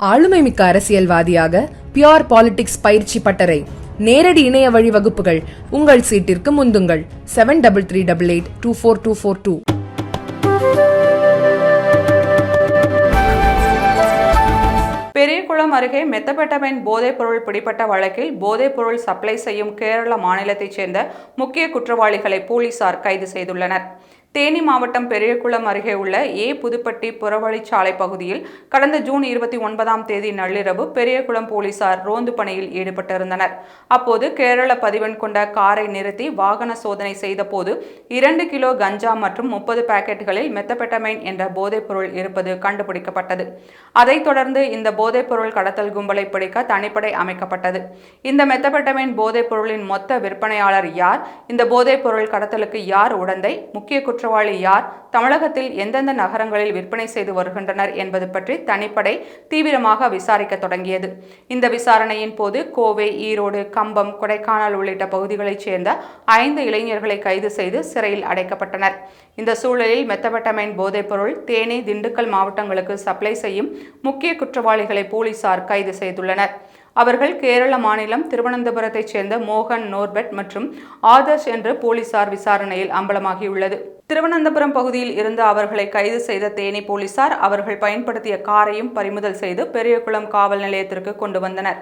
ஆளுமைமிக்க அரசியல்வாதியாக pure politics பயிற்சி பட்டறை. நேரடி இணைய வழி வகுப்புகள். உங்கள் சீட்டிற்கு முந்துங்கள். Seven double three double eight two four two four two Periyakulam அருகே மெத்தபெட்டமைன் போதைப்பொருள் பிடிப்பட்ட வழக்கில் போதைப்பொருள் சப்ளை செய்யும் கேரள மாநிலத்தைச் சேர்ந்த முக்கிய குற்றவாளிகளை போலீசார் கைது செய்துள்ளனர். தேனி மாவட்டம் பெரியகுளம் அருகே உள்ள ஏ புதுப்பட்டி புறவழிச்சாலை பகுதியில் கடந்த ஜூன் இருபத்தி ஒன்பதாம் தேதி நள்ளிரவு பெரியகுளம் போலீசார் ரோந்து பணியில் ஈடுபட்டிருந்தனர். அப்போது கேரள பதிவெண் கொண்ட காரை நிறுத்தி வாகன சோதனை செய்தபோது இரண்டு கிலோ கஞ்சா மற்றும் முப்பது பாக்கெட்டுகளில் மெத்தபெட்டமைன் என்ற போதைப்பொருள் இருப்பது கண்டுபிடிக்கப்பட்டது. அதைத் தொடர்ந்து இந்த போதைப்பொருள் கடத்தல் கும்பலை பிடிக்க தனிப்படை அமைக்கப்பட்டது. இந்த மெத்தபெட்டமைன் போதைப் பொருளின் மொத்த விற்பனையாளர் யார்? இந்த போதைப் பொருள் கடத்தலுக்கு யார் உடந்தை? முக்கிய குற்றவாளி யார்? தமிழகத்தில் எந்தெந்த நகரங்களில் விற்பனை செய்து வருகின்றனர் என்பது பற்றி தனிப்படை தீவிரமாக விசாரிக்க தொடங்கியது. இந்த விசாரணையின் போது கோவை ஈரோடு கம்பம் கொடைக்கானல் உள்ளிட்ட பகுதிகளைச் சேர்ந்த ஐந்து இளைஞர்களை கைது செய்து சிறையில் அடைக்கப்பட்டனர். இந்த சூழலில் மெத்தபெட்டமைன் போதைப்பொருள் தேனி திண்டுக்கல் மாவட்டங்களுக்கு சப்ளை செய்யும் முக்கிய குற்றவாளிகளை போலீசார் கைது செய்துள்ளனர். அவர்கள் கேரள மாநிலம் திருவனந்தபுரத்தைச் சேர்ந்த மோகன் நோர்பெட் மற்றும் ஆதர்ஷ் என்று போலீசார் விசாரணையில் அம்பலமாகியுள்ளது. திருவனந்தபுரம் பகுதியில் இருந்து அவர்களை கைது செய்த தேனி போலீசார் அவர்கள் பயன்படுத்திய காரையும் பறிமுதல் செய்து பெரியகுளம் காவல் நிலையத்திற்கு கொண்டு வந்தனர்.